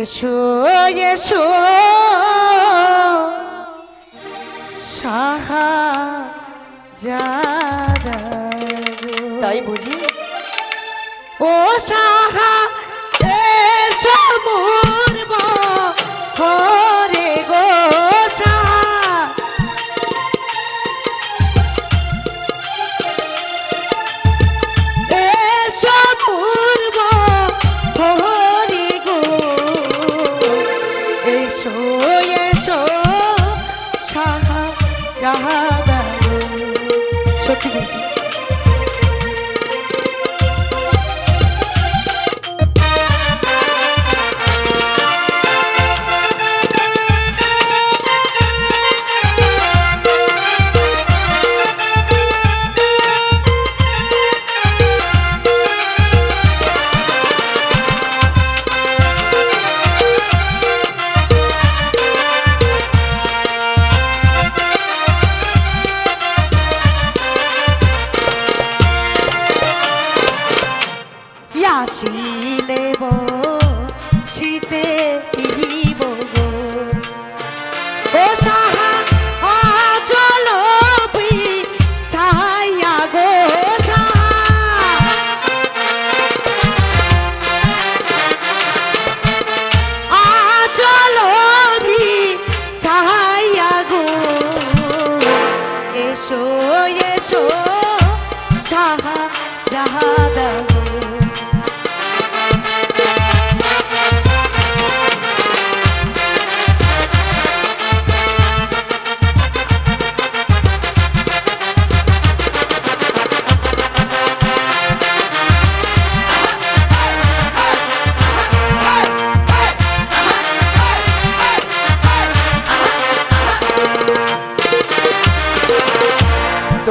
এসো এসো। সাহা তাই বুঝি? ও সাহা যাদা সত্যি বলছি। আসিলে বল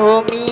তুমি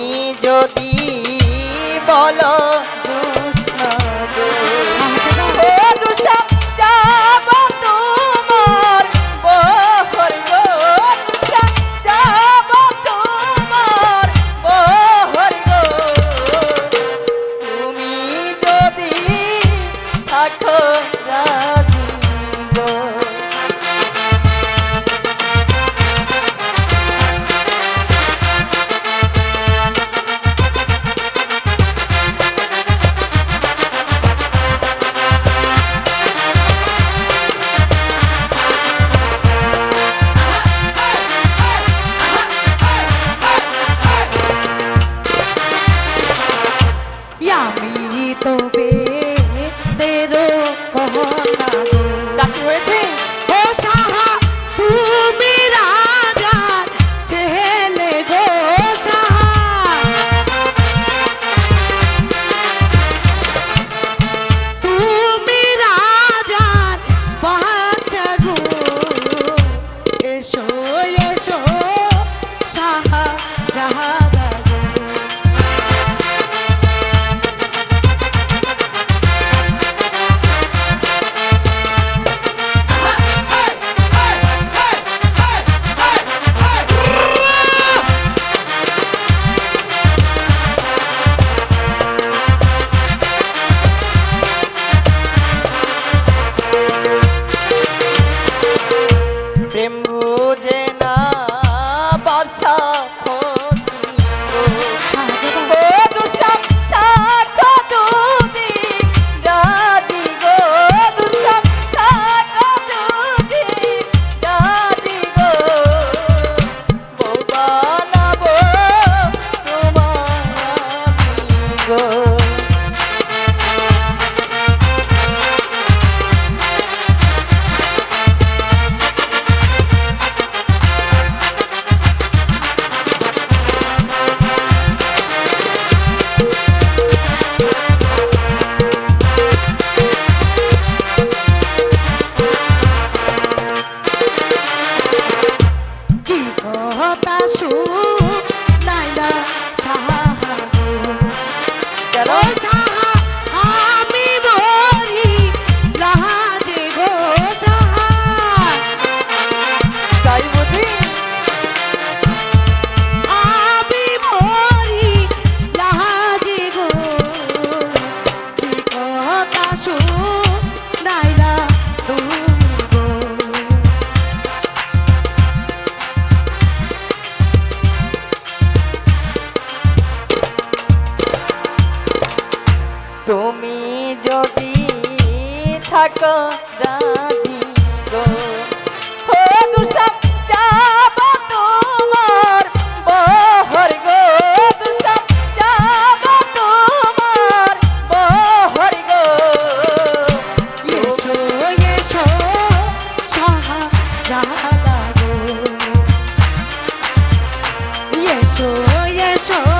নবী থাকো রাজি গো। ও দুসাব যাব তোমার বহর গো। দুসাব যাব তোমার বহর গো। এসো এসো, সাহা যাহা গো। এসো এসো।